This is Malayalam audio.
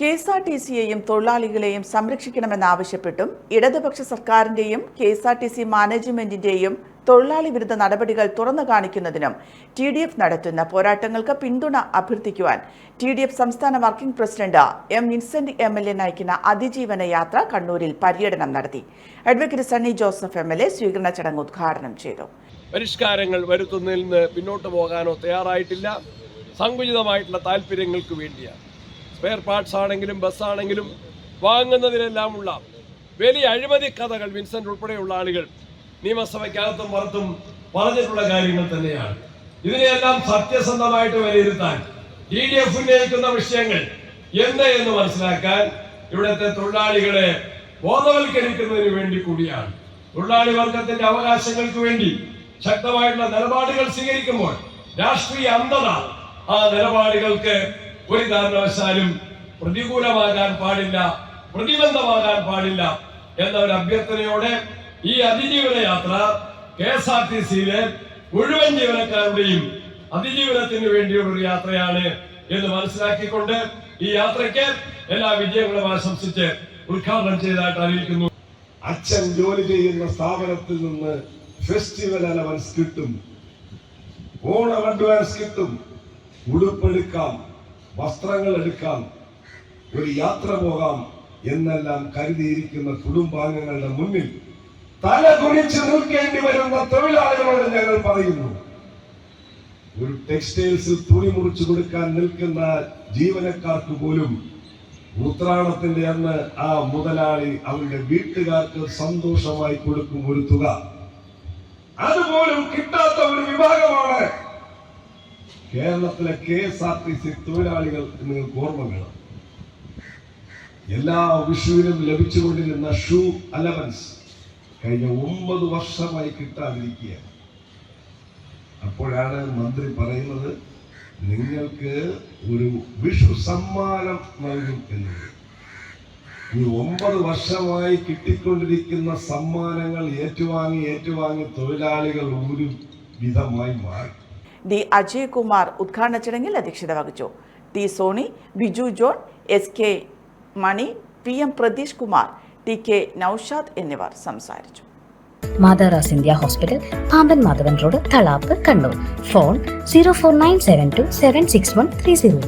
കെ എസ് ആർ ടി സിയെയും തൊഴിലാളികളെയും സംരക്ഷിക്കണമെന്നാവശ്യപ്പെട്ടും ഇടതുപക്ഷ സർക്കാരിന്റെയും K S R T C മാനേജ്മെന്റിന്റെയും തൊഴിലാളി വിരുദ്ധ നടപടികൾ തുറന്നു കാണിക്കുന്നതിനും ടി ഡി എഫ് നടത്തുന്ന പോരാട്ടങ്ങൾക്ക് പിന്തുണ അഭ്യർത്ഥിക്കുവാൻ ടി ഡി എഫ് സംസ്ഥാന working president M Vincent M L A നയിക്കുന്ന അതിജീവന യാത്ര കണ്ണൂരിൽ പര്യടനം നടത്തി. Advocate Sunny Joseph M L A സ്വീകരണ ചടങ്ങ് ഉദ്ഘാടനം ചെയ്തു. പരിഷ്കാരങ്ങൾ വരുത്തുന്നതിൽ നിന്ന് പിന്നോട്ട് പോകാനോ തയ്യാറായിട്ടില്ല. സങ്കുചിതമായിട്ടുള്ള താല്പര്യങ്ങൾക്ക് വേണ്ടിയാണ്. സ്പെയർ പാർട്സ് ആണെങ്കിലും ബസ്സാണെങ്കിലും വാങ്ങുന്നതിനെല്ലാമുള്ള വലിയ അഴിമതി കഥകൾ വിൻസെന്റ് ഉൾപ്പെടെയുള്ള ആളുകൾ നിയമസഭയ്ക്കകത്തും പുറത്തും പറഞ്ഞിട്ടുള്ള കാര്യങ്ങൾ തന്നെയാണ്. ഇതിനെയെല്ലാം സത്യസന്ധമായിട്ട് വിലയിരുത്താൻ ഡി ഡി എഫ് ഉന്നയിക്കുന്ന വിഷയങ്ങൾ എന്ത് എന്ന് മനസ്സിലാക്കാൻ ഇവിടുത്തെ തൊഴിലാളികളെ ബോധവൽക്കരിക്കുന്നതിന് വേണ്ടി കൂടിയാണ്. തൊഴിലാളി വർഗത്തിന്റെ അവകാശങ്ങൾക്ക് വേണ്ടി ശക്തമായിട്ടുള്ള നിലപാടുകൾ സ്വീകരിക്കുമ്പോൾ രാഷ്ട്രീയ അന്ധത ആ നിലപാടുകൾക്ക് ഒരു കാരണവശാലും പ്രതികൂലമാകാൻ പാടില്ല പ്രതിബന്ധമാകാൻ പാടില്ല എന്ന ഒരു അഭ്യർത്ഥനയോടെ ഈ അതിജീവന യാത്ര കെ എസ് ആർ ടി സിയിലെ മുഴുവൻ ജീവനക്കാരുടെയും അതിജീവനത്തിന് വേണ്ടിയുള്ള യാത്രയാണ് എന്ന് മനസ്സിലാക്കിക്കൊണ്ട് ഈ യാത്രയ്ക്ക് എല്ലാ വിജയങ്ങളും ആശംസിച്ച് ഉദ്ഘാടനം ചെയ്തതായിട്ട് അറിയിക്കുന്നു. അച്ഛൻ ജോലി ചെയ്യുന്ന സ്ഥാപനത്തിൽ നിന്ന് ഫെസ്റ്റിവൽ അലവൻസ് കിട്ടും. ഓണം അഡ്വാൻസ് കിട്ടും. ഉടുപ്പെടുക്കാം. വസ്ത്രങ്ങൾ എടുക്കാം ഒരു യാത്ര പോകാം എന്നെല്ലാം കരുതിയിരിക്കുന്ന കുടുംബാംഗങ്ങളുടെ മുന്നിൽ തല കുനിച്ച് നിൽക്കേണ്ടി വരുന്ന തൊഴിലാളികളോട് ഞങ്ങൾ പറയുന്നു. ഒരു ടെക്സ്റ്റൈൽസിൽ തുണി മുറിച്ചു കൊടുക്കാൻ നിൽക്കുന്ന ജീവനക്കാർക്ക് പോലും ഉത്രാണത്തിന്റെ അന്ന് ആ മുതലാളി അവരുടെ വീട്ടുകാർക്ക് സന്തോഷമായി കൊടുക്കും ഒരു തുക. കേരളത്തിലെ K S R T C തൊഴിലാളികൾ നിങ്ങൾക്ക് ഓർമ്മ വേണം. എല്ലാ വിഷുവിനും ലഭിച്ചുകൊണ്ടിരുന്ന ഷൂ അലവൻസ് കഴിഞ്ഞ ഒമ്പത് വർഷമായി കിട്ടാതിരിക്കുകയാണ്. അപ്പോഴാണ് മന്ത്രി പറയുന്നത് നിങ്ങൾക്ക് ഒരു വിഷു സമ്മാനം നൽകും എന്ന്. ഈ ഒമ്പത് വർഷമായി കിട്ടിക്കൊണ്ടിരിക്കുന്ന സമ്മാനങ്ങൾ ഏറ്റുവാങ്ങി ഏറ്റുവാങ്ങി തൊഴിലാളികൾ ഒരു വിധമായി മാറി. ഡി അജയ്കുമാർ ഉദ്ഘാടന ചടങ്ങിൽ അധ്യക്ഷത വഹിച്ചു. T Sony Biju John S K Mani P M Pratheesh Kumar T K Naushad എന്നിവർ സംസാരിച്ചു. മാതാറാസ് India hospital Pamban Madhavan road Thalap Kannur. Phone zero four nine seven two seven six one three zero